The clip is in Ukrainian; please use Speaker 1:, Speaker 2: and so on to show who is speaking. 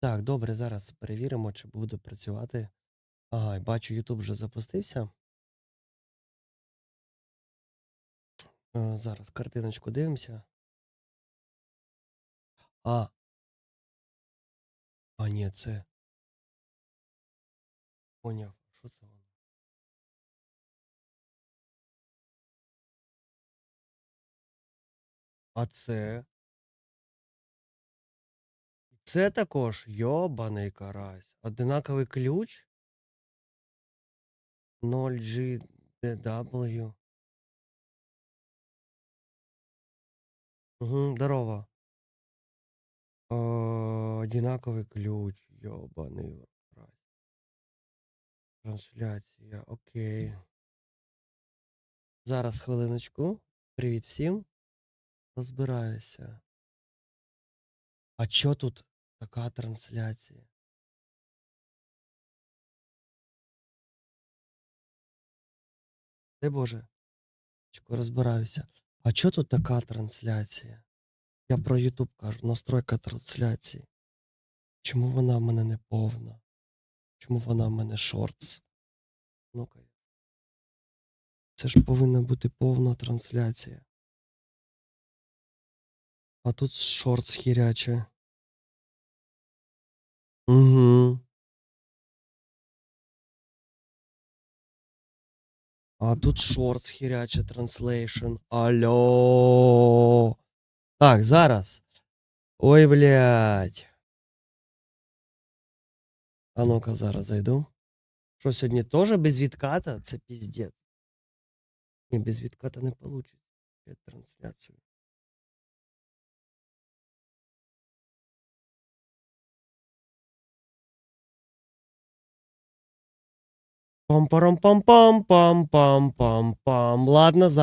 Speaker 1: Так, добре, зараз перевіримо, чи буде працювати. Ага, бачу, YouTube вже запустився. Е, Зараз картиночку дивимося. А. А, ні, це. Поняв. Що це воно? А це? Це також йобаний карась. Одинаковий ключ. 0GDW. Угу, здорово. О, одинаковий ключ. Йобаний карась. Трансляція. Окей. Зараз хвилиночку. Привіт всім. Розбираюся. А чо тут така трансляція? Дай Боже. Розбираюся. А чо тут така трансляція? Я про YouTube кажу, настройка трансляції. Чому вона в мене не повна? Чому вона в мене шортс? Ну-ка. Це ж повинна бути повна трансляція. А тут шортс хіряче. Угу. А тут шортс хіряче транслейшн. Алло. Так, зараз. Ой, блядь. А ну-ка, зараз зайду. Що сьогодні теж без відката? Це піздець. Ні, без відката не вийде. Трансляцію. Пам-парам-пам-пам-пам-пам-пам-пам. Ладно, зараз.